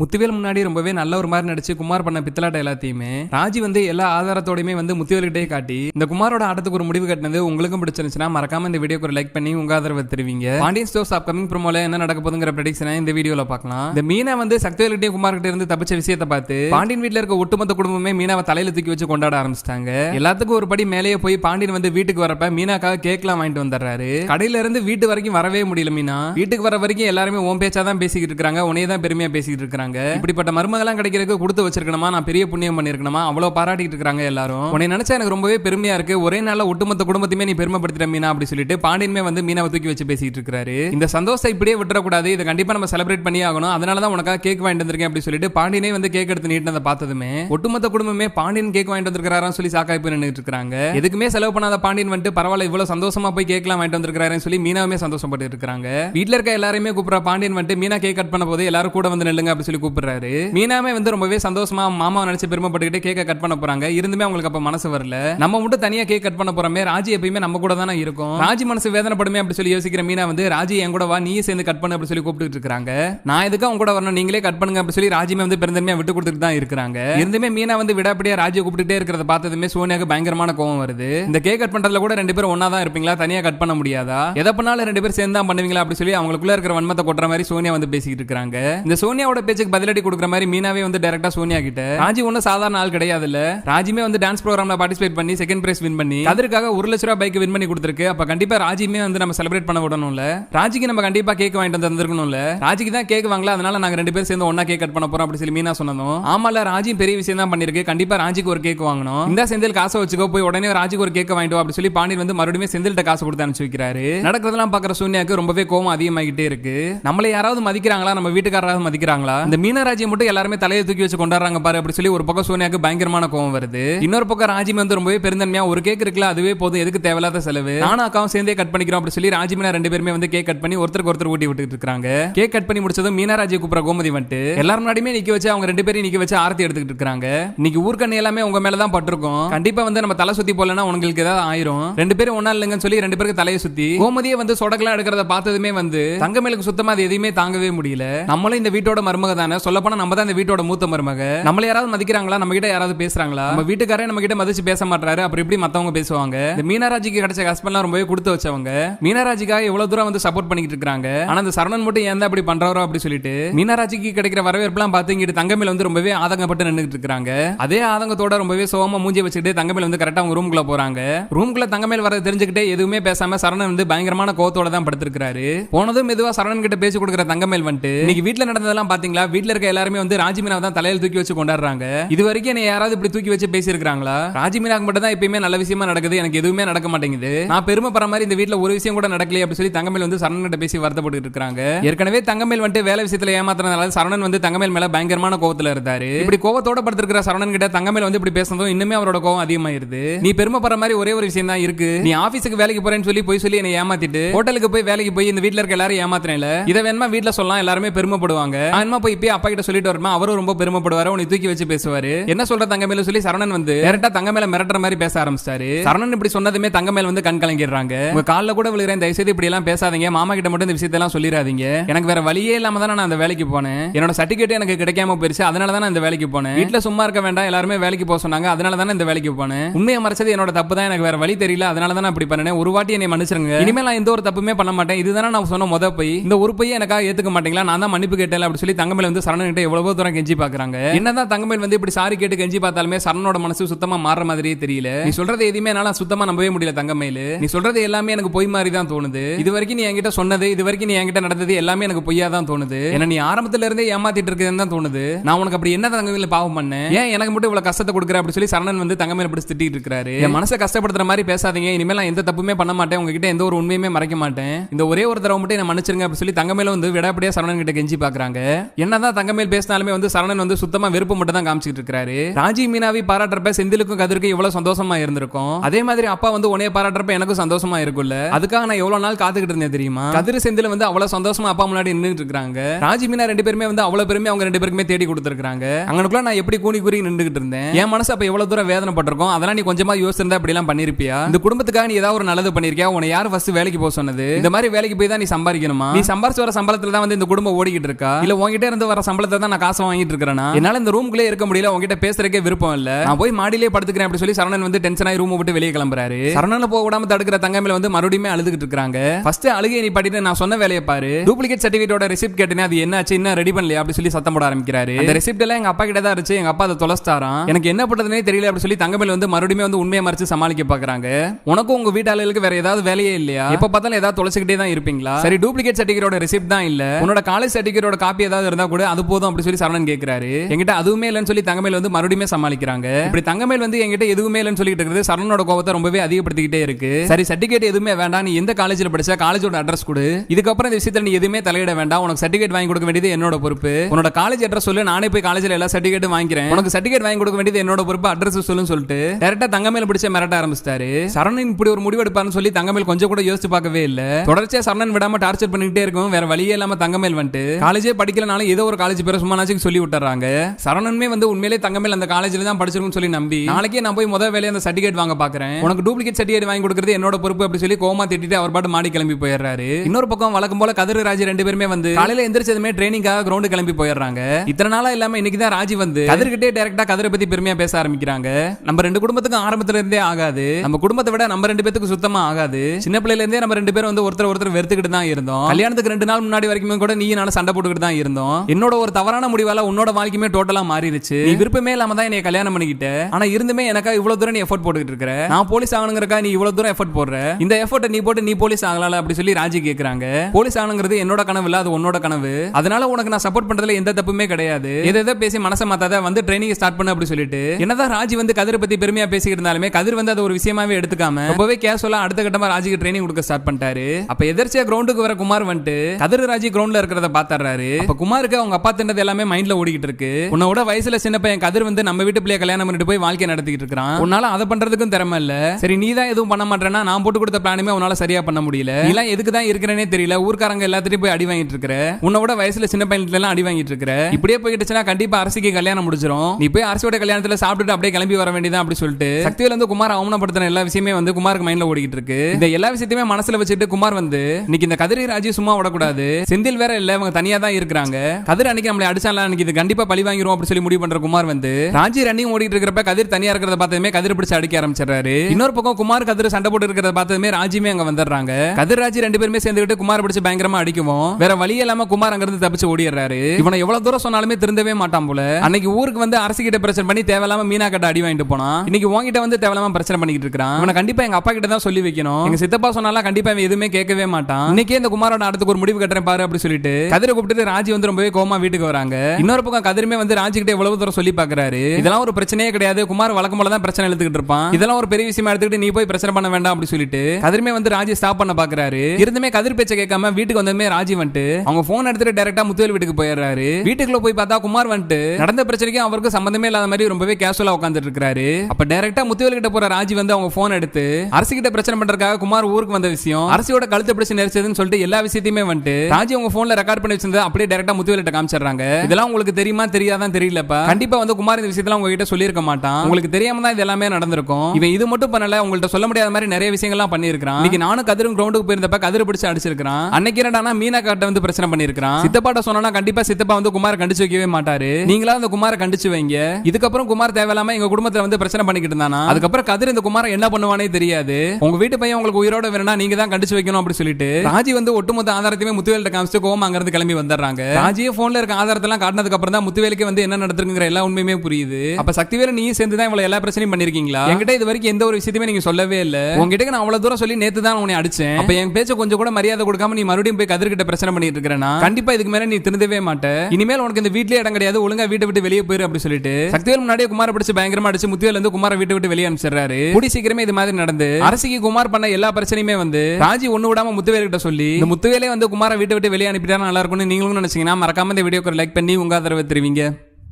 முத்துவேல் முன்னாடி ரொம்பவே நல்ல ஒரு மாதிரி நடிச்சு குமார் பண்ண பித்தலாட்ட எல்லாத்தையுமே ராஜி வந்து எல்லா ஆதாரத்தோடையுமே வந்து முத்துவேல்கிட்டே காட்டி இந்த குமாரோட ஆட்டத்துக்கு ஒரு முடிவு கட்டினது உங்களுக்கும் பிடிச்சிருந்துச்சுன்னா மறக்காம இந்த வீடியோக்கு ஒரு லைக் பண்ணி உங்க ஆதரவை தெரிவிங்க. பாண்டியன் ஸ்டோர்ஸ் அப்கமிங் ப்ரோமோல என்ன நடக்க போதுங்கிற ப்ரெடிக்ஷனை இந்த வீடியோல பார்க்கலாம். இந்த மீனா வந்து சக்திவேல்கிட்டே குமார் கிட்ட இருந்து தப்பிச்ச விஷயத்தை பார்த்து பாண்டியன் வீட்டில் இருக்க ஒட்டுமொத்த குடும்பமே மீனாவை தலையில தூக்கி வச்சு கொண்டாட ஆரம்பிச்சிட்டாங்க. எல்லாத்துக்கும் ஒரு படி மேலேயே போய் பாண்டியன் வந்து வீட்டுக்கு வரப்ப மீனாக்காக கேக்லாம் வாங்கிட்டு வந்துடுறாரு. கடையில இருந்து வீட்டு வரைக்கும் வரவே முடியல மீனா. வீட்டுக்கு வர வரைக்கும் எல்லாருமே ஓம் பேச்சா தான் பேசிக்கிட்டு இருக்காங்க உனையே தான் பெருமையா பேசிக்கிட்டு இருக்காங்க இப்படிப்பட்ட மருமகெல்லாம் கிடைக்கிறதுக்கு கொடுத்து வச்சிருக்கணுமா? நான் பெரிய புண்ணியம் பண்ணிருக்கணுமா அவ்வளவு பாராட்டிட்டு இருக்காங்க எல்லாரும். உன்னை நினைச்சா எனக்கு ரொம்பவே பெருமையா இருக்கு. ஒரே நாள்ல ஒட்டுமொத்த குடும்பத்தையுமே நீ பெருமைப்படுத்திட்ட மீனா அப்படி சொல்லிட்டு பாண்டியனுமே வந்து மீனாவை தூக்கி வச்சு பேசிட்டு இருக்காரு. இந்த சந்தோஷத்தை இப்படியே விட்டுறக்கூடாது. இதை கண்டிப்பா நம்ம செலிப்ரேட் பண்ணி ஆகணும். அதனால தான் உனக்காக கேக் வாங்கிட்டு வந்திருக்கேன் அப்படி சொல்லிட்டு பாண்டியனே வந்து கேக் எடுத்து நீட்டினதை பார்த்ததுமே ஒட்டுமொத்த குடும்பமே பாண்டியன் கேக் வாங்கிட்டு வந்திருக்காரான்னு சொல்லி சாக்காய் போய் நின்றுட்டு இருக்காங்க. எதுக்குமே செலவு பண்ணாத பாண்டியன் வந்துட்டு பரவாயில்ல இவ்வளவு சந்தோஷமா போய் கேக்லாம் வாங்கிட்டு வந்திருக்காருன்னு சொல்லி மீனாவுமே சந்தோஷப்பட்டு இருக்காங்க. வீட்டுல இருக்க எல்லாருமே கூப்பிடுற பாண்டியன் வந்துட்டு மீனா கேக் கட் பண்ண போது எல்லாரும் கூட வந்து நெல்லுங்க அப்படி சொல்லி கூப்பிடுறாரு. மீனாமே வந்து ரொம்பவே சந்தோஷமா மாமாவை நினைச்சு பெருமைப்பட்டுக்கிட்டு கேக்க கட் பண்ண போறாங்க. இருந்துமே அவங்களுக்கு அப்ப மனசு வரல. நம்ம மட்டும் தனியா கேக் கட் பண்ண போறோமே ராஜி எப்பயுமே நம்ம கூட தானே இருக்கும். ராஜி மனசு வேதனைப்படுமே அப்படி சொல்லி யோசிக்கிற மீனா வந்து ராஜி என் கூட வா நீ சேர்ந்து கட் பண்ணு அப்படி சொல்லி கூப்பிட்டு இருக்காங்க. நான் எதுக்கு அவங்க கூட வரணும்? நீங்களே கட் பண்ணுங்க அப்படி சொல்லி ராஜிமே வந்து பெருந்தன்மையா விட்டு கொடுத்துட்டு தான் இருக்காங்க இருந்துமே மீனா வந்து விடாப்படியா ராஜியை கூப்பிட்டுட்டே இருக்கிறத பார்த்ததுமே சோனியாக்கு பயங்கரமான கோவம் வருது. இந்த கேக் கட் பண்றதுல கூட ரெண்டு பேரும் ஒன்னா தான் இருப்பீங்களா? தனியா கட் பண்ண முடியாதா? எதை பண்ணாலும் ரெண்டு பேரும் சேர்ந்து தான் பண்ணுவீங்களா? அப்படி சொல்லி அவங்களுக்குள்ள இருக்கிற வன்மத்தை கொட்டுற மாதிரி சோனியா வந்து பேசிக்கிட்டு இருக்காங்க இந்த சோனியாவோட பேச்ச பேச்சுக்கு பதிலடி கொடுக்குற மாதிரி மீனாவே வந்து டைரக்டா சோனியா கிட்ட. ராஜி ஒன்னும் சாதாரண ஆள் கிடையாது இல்ல ராஜிமே வந்து டான்ஸ் ப்ரோக்ராம்ல பார்ட்டிசிபேட் பண்ணி செகண்ட் பிரைஸ் வின் பண்ணி அதற்காக ஒரு லட்ச ரூபாய் பைக் வின் பண்ணி கொடுத்துருக்கு. அப்ப கண்டிப்பா ராஜியுமே வந்து நம்ம செலிப்ரேட் பண்ண விடணும்ல. ராஜிக்கு நம்ம கண்டிப்பா கேக் வாங்கிட்டு வந்து தந்திருக்கணும்ல. ராஜிக்கு தான் கேக் வாங்கல அதனால நாங்க ரெண்டு பேரும் சேர்ந்து ஒன்னா கேக் கட் பண்ண போறோம் அப்படி சொல்லி மீனா சொன்னதும். ஆமால ராஜி பெரிய விஷயம் தான் பண்ணிருக்கு கண்டிப்பா ராஜிக்கு ஒரு கேக் வாங்கணும். இந்த செந்தில் காசை வச்சுக்கோ போய் உடனே ராஜிக்கு ஒரு கேக் வாங்கிட்டு அப்படி சொல்லி பாண்டியன் வந்து மறுபடியும் செந்தில்கிட்ட காசு கொடுத்து அனுப்பிச்சு வைக்கிறாரு. நடக்கிறதெல்லாம் பாக்குற சூன்யாக்கு ரொம்பவே கோவம் அதிகமாகிட்டே இருக்கு. நம்மள யாராவது மதிக்கிறாங்களா? நம்ம வீட்டுக்காரராவது மதிக்கிறாங்களா? அந்த மீனராஜியை மட்டும் எல்லாருமே தலையை தூக்கி வச்சு கொண்டாடுறாங்க பாரு அப்படி சொல்லி ஒரு பக்கம் சோனியாக்கு பயங்கரமான கோவம் வருது. இன்னொரு பக்கம் ராஜிம் வந்து ரொம்பவே பெருந்தன்மையா ஒரு கேக் இருக்குல்ல அதுவே போதும் எதுக்கு தேவையில்லாத செலவு? நானும் அக்காவும் சேர்ந்தே கட் பண்ணிக்கிறோம் அப்படி சொல்லி ராஜிமீனா ரெண்டு பேருமே வந்து கேக் கட் பண்ணி ஒருத்தருக்கு ஒருத்தர் ஊட்டி விட்டுட்டு இருக்காங்க. கேக் கட் பண்ணி முடிச்சதும் மீனராஜி கூப்பிட கோமதி வந்துட்டு எல்லாரும் முன்னாடியுமே நிக்க வச்சு அவங்க ரெண்டு பேரும் நிக்க வச்சு ஆரத்தி எடுத்துக்கிட்டு இருக்காங்க. இன்னைக்கு ஊர்க்கண்ணி எல்லாமே உங்க மேல தான் பட்டிருக்கும். கண்டிப்பா வந்து நம்ம தலை சுத்தி போலன்னா உங்களுக்கு ஏதாவது ஆயிரும். ரெண்டு பேரும் ஒன்னா இல்லைங்கன்னு சொல்லி ரெண்டு பேருக்கு தலையை சுத்தி கோமதியே வந்து சொடக்கலாம் எடுக்கிறத பார்த்ததுமே வந்து தங்கமேலுக்கு சுத்தமா அது எதையுமே தாங்கவே முடியல. நம்மளும் இந்த வீட்டோட மருமக தானே? சொல்ல போனா நம்ம தான் இந்த வீட்டோட மூத்த மருமக. நம்மள யாராவது மதிக்கிறாங்களா? நம்ம கிட்ட யாராவது பேசுறாங்களா? நம்ம வீட்டுக்காரே நம்ம கிட்ட மதிச்சு பேச மாட்டாரு அப்புறம் எப்படி மத்தவங்க பேசுவாங்க. இந்த மீனராஜிக்கு கிடைச்ச ஹஸ்பண்ட்லாம் ரொம்பவே கொடுத்து வச்சவங்க. மீனராஜிக்காக எவ்வளவு தூரம் வந்து சப்போர்ட் பண்ணிட்டு இருக்காங்க. ஆனா இந்த சரணன் மட்டும் ஏன் அப்படி பண்றாரோ அப்படி சொல்லிட்டு மீனாராஜிக்கு கிடைக்கிற வரவேற்பெல்லாம் பார்த்து இங்கிட்டு தங்கமேல வந்து ரொம்பவே ஆதங்கப்பட்டு நின்றுட்டு இருக்காங்க. அதே ஆதங்கத்தோட ரொம்பவே சோகமா மூஞ்சி வச்சுக்கிட்டு தங்கமேல வந்து கரெக்டா அவங்க ரூம்குள்ள போறாங்க. ரூம்குள்ள தங்கமேல் வரது தெரிஞ்சுக்கிட்டே எதுவுமே பேசாம சரணன் வந்து பயங்கரமான கோவத்தோட தான் படுத்திருக்காரு போனதும் மெதுவா சரணன் கிட்ட பேசி கொடுக்குற தங்கமேல் வந்துட்டு இன்னைக்கு வீட்டுல நடந்ததெல்லாம் பாத்தீங்களா வீட்டுல இருக்க எல்லாருமே வந்து ராஜிமீனாவை தான் தலையில தூக்கி வச்சு கொண்டாடுறாங்க. இது வரைக்கும் என்ன யாராவது இப்படி தூக்கி வச்சு பேசியிருக்காங்களா ராஜிமீனாக்கு மட்டும் தான் எப்பயுமே நல்ல விஷயமா நடக்குது எனக்கு எதுவுமே நடக்க மாட்டேங்குது. நான் பெருமைப்படுற மாதிரி இந்த வீட்ல ஒரு விஷயம் கூட நடக்கலையே அப்படி சொல்லி தங்கமேல் வந்து சரணன் கிட்ட பேசி வருத்தப்பட்டு இருக்காங்க. ஏற்கனவே தங்கமேல் வந்துட்டு வேலை விஷயத்துல ஏமாத்துறதுனால சரணன் வந்து தங்கமேல் மேல பயங்கரமான கோவத்துல இருந்தாரு. இப்படி கோவத்தோட படுத்திருக்கிற சரணன் கிட்ட தங்கமேல் வந்து இப்படி பேசுனதும் இன்னுமே அவரோட கோவம் அதிகமாயிருது. நீ பெருமைப்படுற மாதிரி ஒரே ஒரு விஷயம் தான் இருக்கு. நீ ஆபீஸுக்கு வேலைக்கு போறேன்னு சொல்லி போய் சொல்லி என்னை ஏமாத்திட்டு ஹோட்டலுக்கு போய் வேலைக்கு போய் இந்த வீட்ல இருக்க எல்லாரும் ஏமாத்துறேன்ல. இதை வேணுமா வீட்டுல சொல்லலாம் எல்லாருமே பெருமைப்படுவாங்க. வேணுமா போய் இப்பயே அப்பா கிட்ட சொல்லிட்டு வருமா அவரும் ரொம்ப பெருமைப்படுவாரு உன்னை தூக்கி வச்சு பேசுவாரு. என்ன சொல்ற தங்கமேல சொல்லி சரணன் வந்து டேரக்டா தங்கமேல மிரட்டுற மாதிரி பேச ஆரம்பிச்சாரு சரணன் இப்படி சொன்னதுமே தங்கமேல் வந்து கண் கலங்கிடுறாங்க. உங்க கால்ல கூட விழுகிறேன் தயவுசெய்து இப்படி எல்லாம் பேசாதீங்க. மாமா கிட்ட மட்டும் இந்த விஷயத்தெல்லாம் சொல்லிடாதீங்க. எனக்கு வேற வழியே இல்லாம தான் நான் அந்த வேலைக்கு போனேன். என்னோட சர்டிபிகேட் எனக்கு கிடைக்காம போயிருச்சு அதனால தான் நான் இந்த வேலைக்கு போனேன். வீட்டில் சும்மா இருக்க வேண்டாம் எல்லாருமே வேலைக்கு போக சொன்னாங்க அதனால தான் இந்த வேலைக்கு போனேன். உண்மையை மறைச்சது என்னோட தப்பு தான் எனக்கு வேற வழி தெரியல அதனால தான் நான் இப்படி பண்ணேன். ஒரு வாட்டி என்னை மன்னிச்சிருங்க. இனிமேல் நான் எந்த ஒரு தப்புமே பண்ண மாட்டேன். இதுதானே நான் சொன்ன முத போய். இந்த ஒரு பையன் எனக்காக ஏத்துக்க மாட்டீங்களா? நான் தான் மன்னிப்பு கேட்டேன் அப்படி சொல்லி தங்கமேல் வந்து சரணன் கிட்ட எவ்வளவோ தூரம் கெஞ்சி பாக்குறாங்க. என்னதான் தங்கமேல் வந்து இப்படி சாரி கேட்டு கெஞ்சி பார்த்தாலுமே சரணோட மனசு சுத்தமா மாற மாதிரியே தெரியல. நீ சொல்றது எதுவுமே என்னால சுத்தமா நம்பவே முடியல தங்கமேல். நீ சொல்றது எல்லாமே எனக்கு பொய் மாதிரி தான் தோணுது. இது வரைக்கும் நீ என்கிட்ட சொன்னது இது வரைக்கும் நீ என்கிட்ட நடந்தது எல்லாமே எனக்கு பொய்யா தான் தோணுது. என்ன நீ ஆரம்பத்துல இருந்தே ஏமாத்திட்டு இருக்குதுன்னு தான் தோணுது. நான் உனக்கு அப்படி என்ன தங்கமேல பாவம் பண்ணேன்? ஏன் எனக்கு மட்டும் இவ்வளவு கஷ்டத்தை கொடுக்குற அப்படி சொல்லி சரணன் வந்து தங்கமேல பிடிச்சி திட்டிட்டு இருக்காரு என் மனசை கஷ்டப்படுத்துற மாதிரி பேசாதீங்க. இனிமேல் நான் எந்த தப்புமே பண்ண மாட்டேன். உங்ககிட்ட எந்த ஒரு உண்மையுமே மறைக்க மாட்டேன். இந்த ஒரே ஒரு தடவை மட்டும் என்ன மன்னிச்சிருங்க அப்படி சொல்லி தங்கமேல வந்து விடாப்படியா சரணன் கிட்ட கெஞ்சி பாக்குறாங்க. என்னதான் தங்கமேல் பேசினாலுமே வந்து சரணன் வந்து சுத்தமா வெறுப்பு மட்டும் தான் காமிச்சிட்டு இருக்காரு ராஜி மீனாவை பாராட்டுறப்ப செந்திலுக்கும் கதிர்க்கும் இவ்வளவு சந்தோஷமா இருந்திருக்கும். அதே மாதிரி அப்பா வந்து உனைய பாராட்டுறப்ப எனக்கும் சந்தோஷமா இருக்கும்ல. அதுக்காக நான் எவ்வளவு நாள் காத்துக்கிட்டு இருந்தேன் தெரியுமா? கதிர் செந்தில் வந்து அவ்வளவு சந்தோஷமா அப்பா முன்னாடி நின்றுட்டு இருக்காங்க ராஜி மீனா ரெண்டு பேருமே வந்து அவ்வளவு பெருமை அவங்க ரெண்டு பேருக்குமே தேடி கொடுத்துருக்காங்க அங்கனுக்குள்ள நான் எப்படி கூனி கூறி நின்றுகிட்டு இருந்தேன்? என் மனசு அப்ப எவ்வளவு தூரம் வேதனை பட்டிருக்கும் அதெல்லாம் நீ கொஞ்சமா யோசிச்சிருந்தா அப்படி எல்லாம் பண்ணிருப்பியா? இந்த குடும்பத்துக்காக நீ ஏதாவது ஒரு நல்லது பண்ணிருக்கியா? உன்னை யார் ஃபர்ஸ்ட் வேலைக்கு போக சொன்னது? இந்த மாதிரி வேலைக்கு போய் தான் நீ சம்பாதிக்கணுமா? நீ சம்பாரிச்சு வர சம்பளத்துல தான் வந்து இந்த குடும்பம் ஓடிக்கிட்டு இருக்கா? இல்ல உன்கிட்ட இருந்த இருந்து வர சம்பளத்தை தான் நான் காசு வாங்கிட்டு இருக்கிறேன்னா என்னால இந்த ரூம்குள்ளே இருக்க முடியல உங்ககிட்ட பேசுறதுக்கே விருப்பம் இல்ல. நான் போய் மாடியிலே படுத்துக்கிறேன் அப்படி சொல்லி சரணன் வந்து டென்ஷன் ஆகி ரூம் விட்டு வெளியே கிளம்புறாரு. சரணனை போக விடாம தடுக்கிற தங்கமையில வந்து மறுபடியும் அழுதுகிட்டு இருக்காங்க ஃபர்ஸ்ட் அழுகை நீ படிட்டு நான் சொன்ன வேலையை பாரு. டூப்ளிகேட் சர்டிபிகேட்டோட ரெசிப்ட் கேட்டேன் அது என்ன ஆச்சு இன்னும் ரெடி பண்ணலையா அப்படி சொல்லி சத்தம் போட ஆரம்பிக்கிறாரு. அந்த ரெசிப்ட் எல்லாம் எங்க அப்பா கிட்ட தான் இருந்துச்சு எங்க அப்பா அதை தொலைச்சிட்டாராம். எனக்கு என்ன பண்றதுனே தெரியல அப்படி சொல்லி தங்கமேல் வந்து மறுபடியும் வந்து உண்மையை மறைச்சு சமாளிக்க பாக்குறாங்க. உனக்கும் உங்க வீட்டாளர்களுக்கு வேற ஏதாவது வேலையே இல்லையா? எப்ப பார்த்தாலும் ஏதாவது தொலைச்சிக்கிட்டே தான் இருப்பீங்களா? சரி டூப்ளிகேட் சர்டிபிகேட்டோட ரெசிப்ட் தான் இல்ல. உன்னோட காலேஜ் சர்டிபிகேட்டோட காப்பி ஏதாவது இருந்தா கூட அது போதும் அப்படி சொல்லி சரணன் கேட்கிறாரு என்கிட்ட அதுவுமே இல்லைன்னு சொல்லி தங்கமேல் வந்து மறுபடியும் சமாளிக்கிறாங்க. இப்படி தங்கமேல் வந்து என்கிட்ட எதுவுமே இல்லைன்னு சொல்லிட்டு இருக்கிறது சரணனோட கோபத்தை ரொம்பவே அதிகப்படுத்திக்கிட்டே இருக்கு. சரி சர்டிஃபிகேட் எதுவுமே வேண்டாம். நீ எந்த காலேஜில் படிச்சா காலேஜோட அட்ரஸ் கொடு. இதுக்கப்புறம் இந்த விஷயத்தில் நீ எதுவுமே தலையிட வேண்டாம். உனக்கு சர்டிஃபிகேட் வாங்கி கொடுக்க வேண்டியது என்னோட பொறுப்பு. உன்னோட காலேஜ் அட்ரஸ் சொல்லு. நானே போய் காலேஜ்ல எல்லா சர்டிஃபிகேட்டும் வாங்கிக்கிறேன். உனக்கு சர்டிஃபிகேட் வாங்கி கொடுக்க வேண்டியது என்னோட பொறுப்பு. அட்ரஸ் சொல்லுன்னு சொல்லிட்டு டேரக்டா தங்கமேல் பிடிச்ச மிரட்ட ஆரம்பிச்சிட்டாரு. சரணன் இப்படி ஒரு முடிவு எடுப்பார்னு சொல்லி தங்கமேல் கொஞ்சம் கூட யோசிச்சு பார்க்கவே இல்லை. தொடர்ச்சியா சரணன் விடாம டார்ச்சர் பண்ணிக்கிட்டே இருக்கும் வேற வழியே இல்லாம தங்கமேல் வந்துட்டு காலேஜே படிக்கலனாலும் ஏதோ ஒரு காலேஜ் பேர் சும்மா நாச்சுக்கு சொல்லி விட்டுறாங்க. சரணனுமே வந்து உண்மையிலே தங்கமேல் அந்த காலேஜ்ல தான் படிச்சிருக்கும்னு சொல்லி நம்பி நாளைக்கே நான் போய் முதல் வேலையை அந்த சர்டிஃபிகேட் வாங்க பாக்குறேன். உனக்கு டூப்ளிகேட் சர்டிஃபிகேட் வாங்கி கொடுக்கறது என்னோட பொறுப்பு அப்படி சொல்லி கோமா திட்டிட்டு அவர் பாட்டு மாடி கிளம்பி போயிடுறாரு. இன்னொரு பக்கம் வழக்கம் போல கதிர் ராஜி ரெண்டு பேருமே வந்து காலையில எந்திரிச்சதுமே ட்ரைனிங்காக கிரவுண்டு கிளம்பி போயிடுறாங்க. இத்தனை நாளா இல்லாம இன்னைக்கு தான் ராஜி வந்து கதிர்கிட்டே டேரக்டா கதிரை பத்தி பெருமையா பேச ஆரம்பிக்கிறாங்க. நம்ம ரெண்டு குடும்பத்துக்கும் ஆரம்பத்துல இருந்தே ஆகாது. நம்ம குடும்பத்தை விட நம்ம ரெண்டு பேத்துக்கு சுத்தமா ஆகாது. சின்ன பிள்ளையில இருந்தே நம்ம ரெண்டு பேரும் வந்து ஒருத்தர் ஒருத்தர் வெறுத்துக்கிட்டு தான் இருந்தோம். கல்யாணத்துக்கு ரெண்டு நாள் முன்னாடி வரைக்குமே கூட நீ நானும் சண்டை போட்டுக்கிட்டு தான் இருந்தோம். என்னோட ஒரு தவறான முடிவால உன்னோட வாழ்க்கையுமே டோட்டலா மாறிடுச்சு. நீ விருப்பமே இல்லாம தான் என்னை கல்யாணம் பண்ணிக்கிட்ட. ஆனா இருந்துமே எனக்கா இவ்வளவு தூரம் நீ எஃபோர்ட் போட்டுக்கிட்டு இருக்கிற நான் போலீஸ் ஆகணுங்கிறக்கா நீ இவ்வளவு தூரம் எஃபோர்ட் போடுற. இந்த எஃபோர்ட் நீ போட்டு நீ போலீஸ் ஆகலாம் அப்படி சொல்லி ராஜி கேக்குறாங்க. போலீஸ் ஆகணுங்கிறது என்னோட கனவு இல்ல அது உன்னோட கனவு. அதனால உனக்கு நான் சப்போர்ட் பண்றதுல எந்த தப்புமே கிடையாது. எதை எதை பேசி மனசை மாத்தாத வந்து ட்ரைனிங் ஸ்டார்ட் பண்ணு அப்படி சொல்லிட்டு. என்னதான் ராஜி வந்து கதிரை பத்தி பெருமையா பேசிக்கிட்டு இருந்தாலுமே கதிர் வந்து அது ஒரு விஷயமாவே எடுத்துக்காம ரொம்பவே கேஷுவலா அடுத்த கட்டமா ராஜிக்கு ட்ரைனிங் கொடுக்க ஸ்டார்ட் பண்ணிட்டாரு. அப்ப எதிர்ச்சியா கிரவுண்டுக்கு வர குமார் வந்துட்டு கதிர் ராஜி கிரவுண்ட்ல இருக்கிறத பாத்துறாரு. அப்ப குமாருக்கு அவங்க அப்பா திண்டது எல்லாமே மைண்ட்ல ஓடிக்கிட்டு இருக்கு. உன்னோட வயசுல சின்ன பையன் கதிர் வந்து நம்ம வீட்டு பிள்ளைய கல்யாணம் பண்ணிட்டு போய் வாழ்க்கை நடத்திக்கிட்டு இருக்கான் உன்னால அதை பண்றதுக்கும் திறமை இல்ல. சரி நீ தான் எதுவும் பண்ண மாட்டேன்னா நான் போட்டு கொடுத்த பிளானுமே உன்னால சரியா பண்ண முடியல. எல்லாம் எதுக்கு தான் இருக்கிறேனே தெரியல. ஊர்க்காரங்க எல்லாத்தையும் போய் அடி வாங்கிட்டு இருக்கிற. உன்னோட வயசுல சின்ன பையன்ல எல்லாம் அடி வாங்கிட்டு இருக்கிற. இப்படியே போயிட்டுச்சுன்னா கண்டிப்பா அரசிக்கு கல்யாணம் முடிச்சிரும் நீ போய் அரசியோட கல்யாணத்துல சாப்பிட்டுட்டு அப்படியே கிளம்பி வர வேண்டியதான் அப்படி சொல்லிட்டு. சக்தியில வந்து குமார் அவமானப்படுத்தின எல்லா விஷயமே வந்து குமாருக்கு மைண்ட்ல ஓடிக்கிட்டு இருக்கு. இந்த எல்லா விஷயத்தையுமே மனசுல வச்சுட்டு குமார் வந்து இன்னைக்கு இந்த கதிரை ராஜி சும்மா விடக்கூடாது செந்தில் வேற இல்ல. இவங்க தனியா தான் இருக்கிறாங்க. கதிர் அன்னைக்கு நம்மளை அடிச்சாலாம் அன்னைக்கு இது கண்டிப்பா பழி வாங்கிரும் அப்படின்னு சொல்லி முடிவு பண்ற குமார் வந்து ராஜி ரன்னிங் ஓடிட்டு இருக்கிறப்ப கதிர் தனியா இருக்கிறத பார்த்ததுமே கதிர் பிடிச்சு அடிக்க ஆரம்பிச்சிடறாரு. இன்னொரு பக்கம் குமார் கதிர் சண்டை போட்டு இருக்கிறத பார்த்ததுமே ராஜியுமே அங்க வந்துடுறாங்க. கதிர் ராஜி ரெண்டு பேருமே சேர்ந்துக்கிட்டு குமார் பிடிச்சு பயங்கரமா அடிக்குவோம். வேற வழி இல்லாம குமார் அங்க இருந்து தப்பிச்சு ஓடிடுறாரு. இவனை எவ்வளவு தூரம் சொன்னாலுமே திருந்தவே மாட்டான் போல. அன்னைக்கு ஊருக்கு வந்து அரசு கிட்ட பிரச்சனை பண்ணி தேவையில்லாம மீனா கட்ட அடி வாங்கிட்டு போனா இன்னைக்கு உங்ககிட்ட வந்து தேவையில்லாம பிரச்சனை பண்ணிட்டு இருக்கான் இவனை கண்டிப்பா எங்க அப்பா கிட்ட தான் சொல்லி வைக்கணும். எங்க சித்தப்பா சொன்னாலும் கண்டிப்பா இவன் எதுவுமே கேட்கவே மாட்டான். இன்னைக்கே இந்த குமாரோட அடுத்துக்கு ஒரு முடிவு கட்டுறேன் பாரு அப்படி சொல்லிட்டு கதிரை கூப்பிட்டு ராஜி வந்து ரொம்பவே கோமா வீட்டுக்கு வராங்க. இன்னொரு பக்கம் கதிருமே வந்து ராஜி எவ்வளவு தூரம் சொல்லி பாக்குறாரு. இதெல்லாம் ஒரு பிரச்சனையே கிடையாது. குமார் வழக்கம் போல தான் பிரச்சனை எடுத்துக்கிட்டு இருப்பான். இதெல்லாம் ஒரு பெரிய விஷயமா எடுத்துக்கிட்டு நீ போய் பிரச்சனை பண்ண வேண்டாம் அப்படி சொல்லிட்டு கதிரமே வந்து ராஜி ஸ்டாப் பண்ண பாக்குறாரு. இருந்துமே கதிர் பேச்சை கேட்காம வீட்டுக்கு வந்ததுமே ராஜி வந்துட்டு அவங்க போன் எடுத்துட்டு டைரக்டா முத்துவேல் வீட்டுக்கு போயிடுறாரு. வீட்டுக்குள்ள போய் பார்த்தா குமார் வந்துட்டு நடந்த பிரச்சனைக்கும் அவருக்கு சம்பந்தமே இல்லாத மாதிரி ரொம்பவே கேஷுவலா உட்காந்துட்டு இருக்காரு. அப்ப டைரக்டா முத்துவேல் கிட்ட போற ராஜி வந்து அவங்க போன் எடுத்து அரசு கிட்ட பிரச்சனை பண்றதுக்காக குமார் ஊருக்கு வந்த விஷயம் அரசியோட கழுத்து பிடிச்சு நெரிச்சதுன்னு சொல்லிட்டு எல்லா விஷயத்தையுமே வந்துட்டு ராஜி அவங்க போன்ல ரெக்கார்ட் பண்ணி வச்சிருந்தா அப்படியே டைரக்டா முத்துவேல் கிட்ட காமிச்சிடுறாங்க. இதெல்லாம் உங்களுக்கு தெரியுமா தெரியாதான் தெரியலப்பா. கண்டிப்பா வந்து குமார் இந்த விஷயத்துல உங்ககிட்ட சொல்லியிருக்க மாட்டான். உங்களுக்கு தெரியாம தான் இது எல்லாமே நடந்திருக்கும். இவன் இது மட்டும் பண்ணல உங்கள்ட்ட சொல்ல முடியாத மாதிரி நிறைய விஷயங்கள்லாம் பண்ணியிருக்கான் இன்னைக்கு நானும் கதிரும் கிரவுண்டுக்கு போயிருந்தப்ப கதிர் பிடிச்சு அடிச்சிருக்கான் அன்னைக்கு என்னடானா மீனா காட்ட வந்து பிரச்சனை பண்ணியிருக்கான் சித்தப்பாட்ட சொன்னா கண்டிப்பா சித்தப்பா வந்து குமார கண்டிச்சு வைக்கவே மாட்டாரு. நீங்களா அந்த குமார கண்டிச்சு வைங்க. இதுக்கப்புறம் குமார் தேவையில்லாம எங்க குடும்பத்துல வந்து பிரச்சனை பண்ணிக்கிட்டு இருந்தானா? அதுக்கப்புறம் கதிர் இந்த குமார என்ன பண்ணுவானே தெரியாது. உங்க வீட்டு பையன் உங்களுக்கு உயிரோட வேணும்னா நீங்க தான் கண்டிச்சு வைக்கணும் அப்படி சொல்லிட்டு ராஜி வந்து ஒட்டுமொத்த ஆதாரத்தையுமே முத்துவேல்கிட்ட காமிச்சு கோவம் அங்க இருந்து கிளம்பி வந்துடுறாங்க. ராஜியே போன்ல இருக்க ஆதாரத்தெல்லாம் காட்டினதுக்கு அப்புறம் தான் முத்துவேலுக்கு வந்து என்ன நடந்திருக்குங்கிற எல்லா உண்மையுமே புரியுது. அப்ப சக்திவேல நீயும் சேர்ந்து தான் இவ்வளவு எல்லா பிரச்சனையும் பண்ணிருக்கீங்களா? என்கிட்ட இது வரைக்கும் எந்த ஒரு விஷயத்தையுமே நீங்க சொல்லவே இல்ல. உங்ககிட்ட நான் அவ்வளவு தூரம் சொல்லி நேத்து தான் உன்னை அடிச்சேன். அப்ப என் பேச்ச கொஞ்சம் கூட மரியாதை கொடுக்காம நீ மறுபடியும் போய் கதிர்கிட்ட பிரச்சனை பண்ணிட்டு இருக்கா கண்டிப்பா இதுக்கு மேல நீ திருந்தவே மாட்டேன் இனிமேல் உனக்கு இந்த வீட்லயே இடம் கிடையாது. ஒழுங்கா வீட்டை விட்டு வெளியே போயிரு அப்படி சொல்லிட்டு. சக்திவேல் முன்னாடியே குமார பிடிச்சு பயங்கரமா அடிச்சு முத்துவேல் வந்து குமார வீட்டை விட்டு வெளியே அனுப்பிச்சிடுறாரு. கூடி சீக்கிரமே இது மாதிரி நடந்து அரசிக்கு குமார் பண்ண எல்லா பிரச்சனையுமே வந்து ராஜி ஒண்ணு விடாம முத்துவேல் கிட்ட சொல்லி இந்த முத்துவேலே வந்து குமார வீட்டை விட்டு வெளியே அனுப்பிட்டா நல்லா இருக்கும்னு நீங்களும் நினைச்சீங்கன்னா மறக்காம இந்த வீடியோக்கு லைக் பண்ணி உங்க ஆதரவை தெரிவிங்க.